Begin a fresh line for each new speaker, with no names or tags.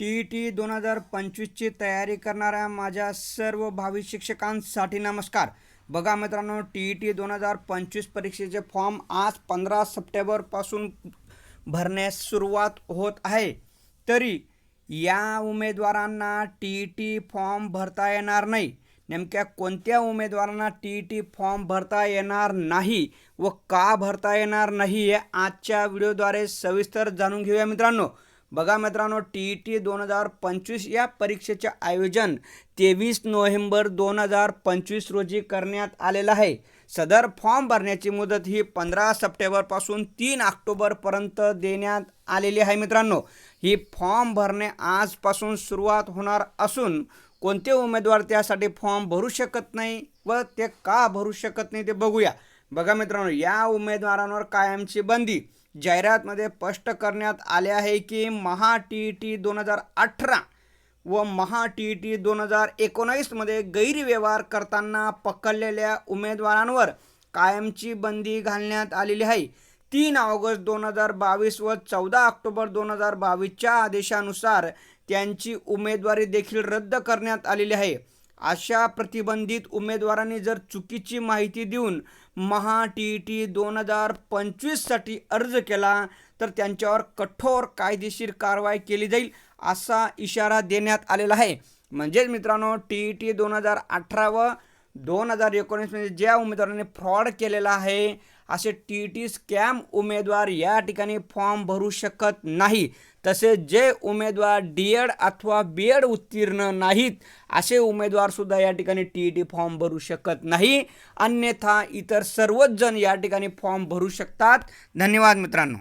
T E T दोन हजार पंचवीसची तयारी करणाऱ्या माझ्या सर्व भावी शिक्षकांसाठी नमस्कार. बघा मित्रांनो टी ई टी दोन हजार पंचवीस परीक्षेचे फॉर्म आज पंधरा सप्टेंबरपासून भरण्यास सुरुवात होत आहे. तरी या उमेदवारांना टी ई टी फॉर्म भरता येणार नाही. नेमक्या कोणत्या उमेदवारांना टी ई टी फॉर्म भरता येणार नाही व का भरता येणार नाही हे आजच्या व्हिडिओद्वारे सविस्तर जाणून घेऊया मित्रांनो. बघा मित्रांनो टी ई टी दोन हजार पंचवीस या परीक्षेचे आयोजन तेवीस नोव्हेंबर दोन हजार पंचवीस रोजी करण्यात आलेलं आहे. सदर फॉर्म भरण्याची मुदत ही पंधरा सप्टेंबरपासून तीन ऑक्टोबरपर्यंत देण्यात आलेली आहे मित्रांनो. ही फॉर्म भरणे आजपासून सुरुवात होणार असून कोणते उमेदवार त्यासाठी फॉर्म भरू शकत नाही व ते का भरू शकत नाही ते बघूया. बघा मित्रांनो या उमेदवारांवर कायमची बंदी जाहिरातमध्ये स्पष्ट करण्यात आले आहे की महा टी ई टी दोन हजार अठरा व महा टी ई टी दोन हजार एकोणावीसमध्ये गैरव्यवहार करताना पकडलेल्या उमेदवारांवर कायमची बंदी घालण्यात आलेली आहे. तीन ऑगस्ट दोन हजार बावीस व चौदा ऑक्टोबर दोन हजार बावीसच्या आदेशानुसार त्यांची उमेदवारी देखील रद्द करण्यात आलेली आहे. अशा प्रतिबंधित उमेदवारांनी जर चुकीची माहिती देऊन महा टी ई टी दोन हजार पंचवीससाठी अर्ज केला तर त्यांच्यावर कठोर कायदेशीर कारवाई केली जाईल असा इशारा देण्यात आलेला आहे. म्हणजेच मित्रांनो टी ई टी दोन हजार अठरा व दोन हजार एकोणीसमध्ये ज्या उमेदवारांनी फ्रॉड केलेला आहे असे टी ई टी स्कॅम उमेदवार या ठिकाणी फॉर्म भरू शकत नाही. तसेच जे उमेदवार डी एड अथवा बी एड उत्तीर्ण नाहीत असे उमेदवारसुद्धा या ठिकाणी टी ई टी फॉर्म भरू शकत नाही. अन्यथा इतर सर्वच जण या ठिकाणी फॉर्म भरू शकतात. धन्यवाद मित्रांनो.